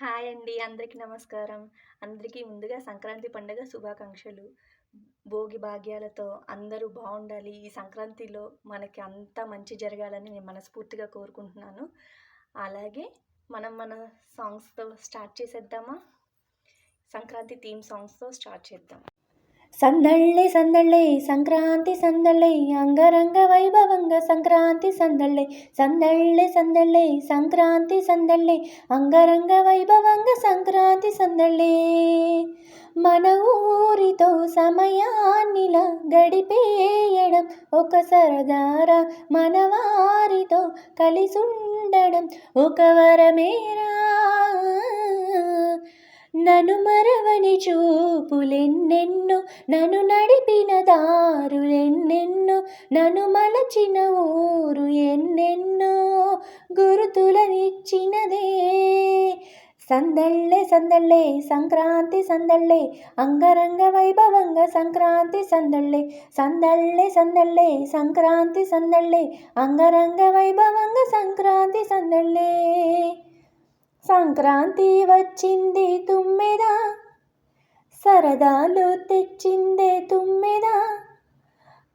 Hi అండి. అందరికీ నమస్కారం. అందరికీ ముందుగా సంక్రాంతి పండుగ శుభాకాంక్షలు. భోగి భాగ్యాలతో అందరూ బాగుండాలి. ఈ సంక్రాంతిలో మనకి అంతా మంచి జరగాలని నేను మనస్ఫూర్తిగా కోరుకుంటున్నాను. అలాగే మనం మన సాంగ్స్తో స్టార్ట్ చేసేద్దామా? సంక్రాంతి థీమ్ సాంగ్స్తో స్టార్ట్ చేద్దాం. సందళ్ళే సందళ్ళే సంక్రాంతి సందళ్ళే అంగరంగ వైభవంగ సంక్రాంతి సందళ్ళే సందళ్ళే సందళ్ళే సంక్రాంతి సందళ్ళే అంగరంగ వైభవంగ సంక్రాంతి సందళ్ళే. మన ఊరితో సమయాన్నిలా గడిపేయడం ఒక సరదారా మన వారితో కలిసుండడం ఒక వరమేర. నన్ను మరవని చూపులెన్నెన్నో నన్ను నడిపిన దారులెన్నెన్నో నన్ను మలచిన ఊరు ఎన్నెన్నో గురుతులనిచ్చినదే. సందళ్ళే సందళ్ళే సంక్రాంతి సందళ్ళే అంగరంగ వైభవంగ సంక్రాంతి సందళ్ళే సందళ్ళే సందళ్ళే సంక్రాంతి సందళ్ళే అంగరంగ వైభవంగ సంక్రాంతి సందళ్ళే. సంక్రాంతి వచ్చింది తుమ్మెదా సరదాలు తెచ్చిందే తుమ్మెదా.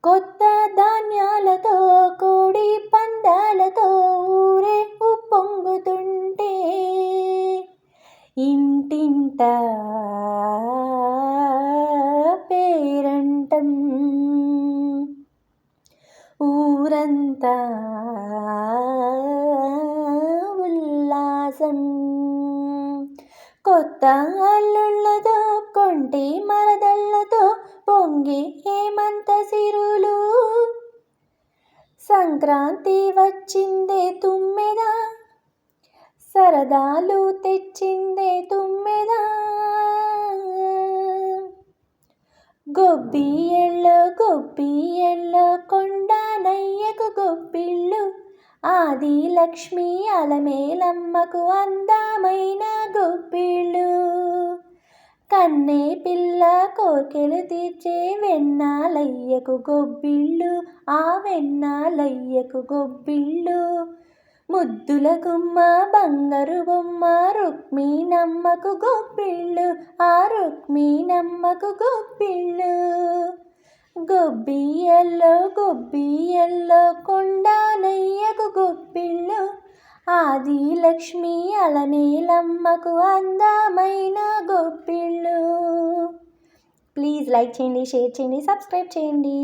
కొత్త ధాన్యాలతో కోడి పందాలతో ఊరే ఉప్పొంగుతుంటే ఇంటింట పేరంటం. ఊరంతా ఉల్లాసం కొత్త అల్లుళ్ళతో కొంటి మరదళ్ళతో పొంగి హేమంత సిరులు. సంక్రాంతి వచ్చిందే తుమ్మెదా సరదాలు తెచ్చిందే తుమ్మెదా. గొబ్బియల్లో గొబ్బియల్లో కొండ నయ్యకు గొబ్బిళ్ళు. ఆది లక్ష్మి అలమేలమ్మకు అందమైన గొబ్బిళ్ళు కన్నే పిల్ల కోకెలు తీర్చే వెన్నాలయ్యకు గొబ్బిళ్ళు. ఆ వెన్నాలయ్యకు గొబ్బిళ్ళు. ముద్దుల గుమ్మ బంగారు బొమ్మ రుక్మిణమ్మకు గొప్పిళ్ళు ఆ రుక్మిణమ్మకు గొప్పిళ్ళు గొబ్బియల్లో గొబ్బియల్లో కొండానయ్యకు గొప్పిళ్ళు ఆది లక్ష్మి అలమేలమ్మకు అందమైన గొప్పిళ్ళు ప్లీజ్ లైక్ చేయండి షేర్ చేయండి సబ్స్క్రైబ్ చేయండి.